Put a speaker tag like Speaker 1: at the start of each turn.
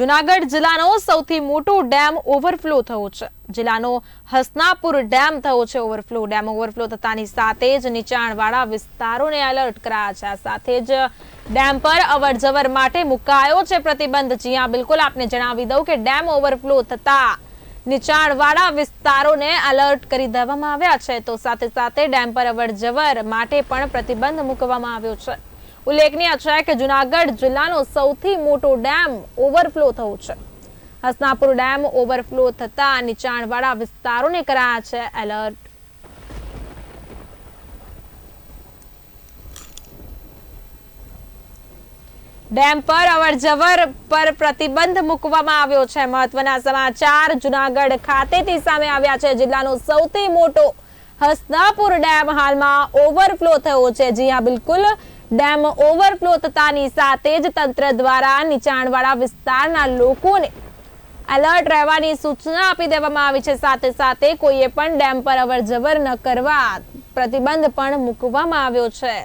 Speaker 1: જુનાગઢ જિલ્લાનો સૌથી મોટો ડેમ ઓવરફ્લો થયો છે. જિલ્લાનો હસનાપુર ડેમ થયો છે ઓવરફ્લો. ડેમ ઓવરફ્લો થતાની સાથે જ નીચાણવાળા વિસ્તારોને એલર્ટ કરાયા છે. સાથે જ ડેમ પર અવરજવર માટે મુકાયો છે પ્રતિબંધ. જ્યાં બિલકુલ આપને જણાવી દઉં કે ડેમ ઓવરફ્લો થતા નીચાણવાળા વિસ્તારોને એલર્ટ કરી દેવામાં આવ્યા છે. તો સાથે સાથે ડેમ પર અવરજવર માટે પણ પ્રતિબંધ મૂકવામાં આવ્યો છે. ઉલ્લેખનીય છે કે જુનાગઢ જિલ્લાનો સૌથી મોટો ડેમ ઓવરફ્લો થયો છે. હસનાપુર ડેમ ઓવરફ્લો થતા નીચાણવાળા વિસ્તારોને કરાયા છે એલર્ટ. ડેમ પર અવરજવર પર પ્રતિબંધ મૂકવામાં આવ્યો છે. મહત્વના સમાચાર જુનાગઢ ખાતેથી સામે આવ્યા છે. જિલ્લાનો સૌથી મોટો હસનાપુર ડેમ હાલમાં ઓવરફ્લો થયો છે. જી હા, બિલકુલ. ડેમ ઓવરફ્લો થતાની સાથે જ તંત્ર દ્વારા નીચાણવાળા વિસ્તારના લોકોને એલર્ટ રહેવાની સૂચના આપી દેવામાં આવી છે. સાથે સાથે કોઈએ પણ ડેમ પર અવરજવર ન કરવા પ્રતિબંધ પણ મૂકવામાં આવ્યો છે.